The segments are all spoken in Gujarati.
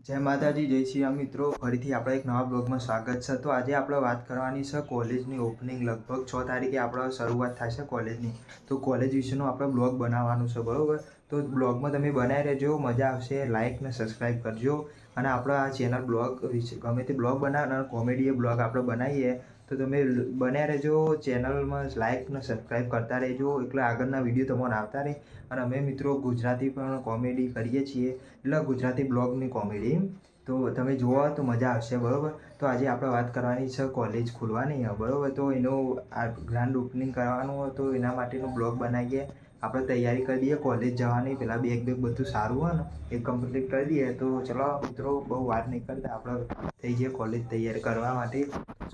જય માતાજી, જય શ્રી મિત્રો, ફરીથી આપણા એક નવા બ્લોગમાં સ્વાગત છે. તો આજે આપણે વાત કરવાની છે કોલેજની ઓપનિંગ લગભગ છ તારીખે આપણે શરૂઆત થશે કોલેજની. તો કોલેજ વિશેનો આપણે બ્લોગ બનાવવાનું છે, બરાબર? તો બ્લોગમાં તમે બનાવી રહેજો, મજા આવશે. લાઇક ને સબસ્ક્રાઈબ કરજો. અને આપણે આ ચેનલ બ્લોગ વિશે, ગમે તે બ્લોગ બનાવે અને કોમેડી બ્લોગ આપણે બનાવીએ તો તમે બન્યા રહેજો, ચેનલમાં લાઇક અને સબસ્ક્રાઈબ કરતા રહેજો. એટલે આગળના વીડિયો તમને આવતા રહે. અને અમે મિત્રો ગુજરાતી પણ કોમેડી કરીએ છીએ. એટલે ગુજરાતી બ્લોગની કોમેડી તો તમે જુઓ તો મજા આવશે, બરાબર? તો આજે આપણે વાત કરવાની છે કોલેજ ખુલવાની. બરાબર? તો એનો આ ગ્રાન્ડ ઓપનિંગ કરવાનું તો એના માટેનો બ્લોગ બનાવીએ. આપણે તૈયારી કરી દઈએ કોલેજ જવાની પહેલાં બેગ બેગ બધું સારું હોય ને, એ કમ્પ્લીટ કરી દઈએ. તો ચલો મિત્રો, બહુ વાત નહીં કરતા આપણે થઈ જઈએ કોલેજ તૈયારી કરવા માટે.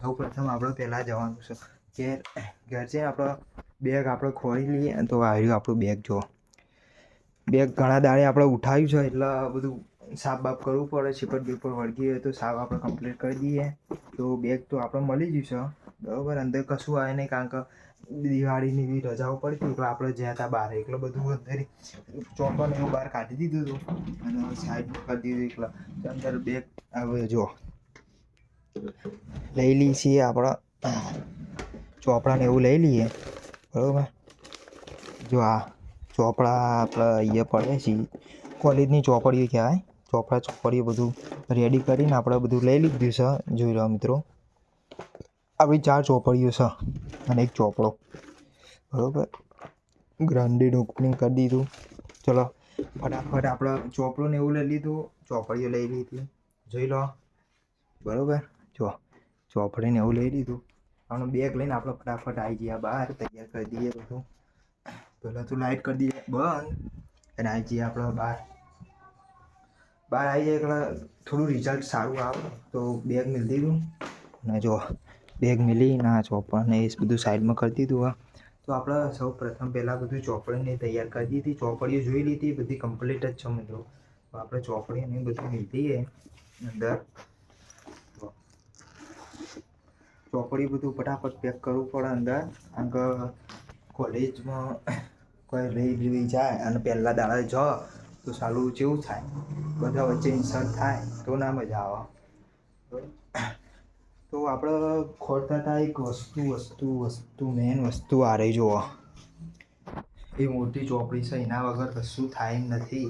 સૌ પ્રથમ આપણે પહેલાં જવાનું છે. ઘેર ઘેર છે આપણે બેગ આપણે ખોલી લઈએ તો આવ્યું આપણું બેગ જો બેગ ઘણા દાડે આપણે ઉઠાવ્યું છે, એટલે બધું સાફ બાફ કરવું પડે છે પણ બીપટ વળગી હોય તો સાફ આપણે કમ્પ્લીટ કરી દઈએ. તો બેગ તો આપણે મળી છે. બરાબર? અંદર કશું આવે નહીં, કારણ કે દિવાળીની બી રજાઓ પડતી એટલે આપણે જ્યાં ત્યાં બહાર એટલે બધું અંદર ચોપન એવું બહાર કાઢી દીધું હતું. અને સાઈડ કરી દીધું, એટલે અંદર બેગ હવે જો, લઈ લઈએ છીએ આપણે ચોપડાને એવું લઈ લઈએ. બરાબર? જો આ ચોપડા આપણે અહીંયા પડે છે. કોલેજની ચોપડીઓ કહેવાય. ચોપડા ચોપડીઓ બધું રેડી કરીને આપણે બધું લઈ લીધું છે. જોઈ લો મિત્રો. આપણી ચાર ચોપડીઓ છે. અને એક ચોપડો. બરાબર? ગ્રાન્ડેડ ઓપનિંગ કરી દીધું. ચલો, ફટાફટ આપણે ચોપડો ને એવું લઈ લીધું. ચોપડીઓ લઈ લીધી. જોઈ લો. બરાબર? જો, ચોપડીને એવું લઈ લીધું. આપણે બેગ લઈને આપણે ફટાફટ આવી જઈએ બહાર તૈયાર કરી દઈએ બધું. પહેલાં તો લાઇટ કરી દઈએ. બંધ. અને આવી જઈએ આપણે બહાર. બહાર આવી જાય એટલે થોડું રિઝલ્ટ સારું આવે. તો બેગ મિલી દીધું અને જો બેગ મિલી, ના ચોપડને એ બધું સાઈડમાં કરી દીધું, હા. તો આપણે સૌ પ્રથમ પહેલાં બધું ચોપડીને તૈયાર કરી દીધી. ચોપડીઓ જોઈ લીધી, બધી કમ્પ્લીટ જ છે મિત્રો. તો આપણે ચોપડીને બધું મિલતી અંદર ચોપડી બધું ફટાફટ પેક કરવું પડે અંદર. કારણ કોલેજમાં કોઈ રહી રહી જાય અને પહેલા દાડા જ, તો સારું જેવું થાય. બધા વચ્ચે ઇન્સર્ટ થાય, તો ના મજા આવે. તો આપણે ખોલતા હતા એક વસ્તુ વસ્તુ વસ્તુ મેન વસ્તુ આ રહી જુઓ. એ મોટી ચોપડી છે, એના વગર કશું થાય નથી.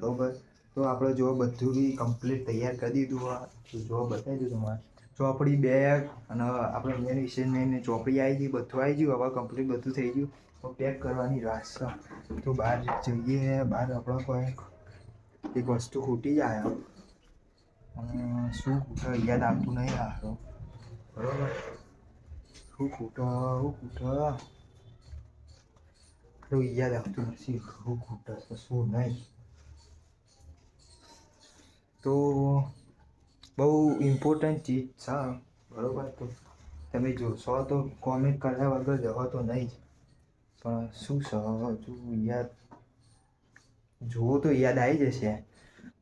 બરાબર? તો આપણે જો બધું બી કમ્પ્લીટ તૈયાર કરી દીધું હોય, તો જો બતાવી દીધું તમારે ચોપડી બેગ અને આપણે મેન વિશે મેન ચોપડી આવી ગઈ, બધું આવી ગયું, હવે કમ્પ્લીટ બધું થઈ ગયું. પેક કરવાની રાસ છે. તો બહાર જઈએ, બહાર આપણે કોઈ એક વસ્તુ ખૂટી જાય. શું યાદ આવતું નહીં આવતું બરોબર? શું ખૂટે શું ખૂટે? તો યાદ આવતું નથી. શું ખૂટે તો શું નહીં? તો બહુ ઇમ્પોર્ટન્ટ ચીજ છે બરોબર? તો તમે જોશો તો કોમેન્ટ કર્યા વગર જવા તો નહીં જ. પણ શું હજુ યાદ? જુઓ તો યાદ આવી જશે.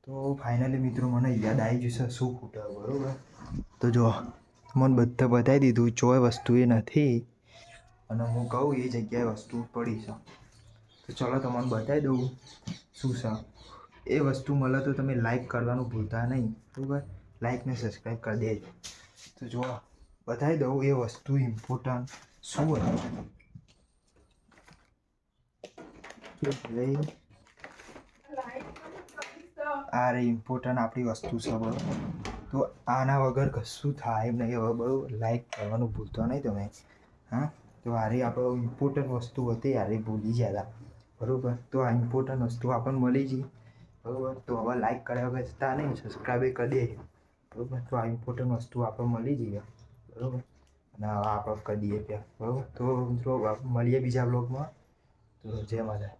તો ફાઇનલી મિત્રો, મને યાદ આવી જશે શું ખૂટા, બરોબર? તો જો મને બધા બતાવી દીધું, ચોય વસ્તુ એ નથી. અને હું કહું, એ જગ્યાએ વસ્તુ પડી છે. તો ચલો તમને બતાવી દઉં શું છે. એ વસ્તુ મળે તો તમે લાઈક કરવાનું ભૂલતા નહીં, બરાબર? લાઈકને સબસ્ક્રાઈબ કરી દેજો. તો જો, બતાવી દઉં એ વસ્તુ ઇમ્પોર્ટન્ટ શું હતું આ રે ઇમ્પોર્ટન્ટ આપણી વસ્તુ છે, બરાબર? તો આના વગર કશું થાય એમ નહીં. હવે બરાબર લાઈક કરવાનું ભૂલતો નહીં તમે. હા? તો આરે આપણો ઇમ્પોર્ટન્ટ વસ્તુ હતી યારે ભૂલી હતા બરાબર? તો આ ઇમ્પોર્ટન્ટ વસ્તુ આપણને મળી ગઈ. બરાબર? તો હવે લાઈક કર્યા વગર જતા નહીં સબસ્ક્રાઈબ કરી દઈએ બરાબર? તો આ ઇમ્પોર્ટન્ટ વસ્તુ આપણે મળી જઈએ બરાબર? અને આપણે કરી દઈએ ત્યાં બરાબર? તો મિત્રો, મળીએ બીજા બ્લોગમાં તો જય માતા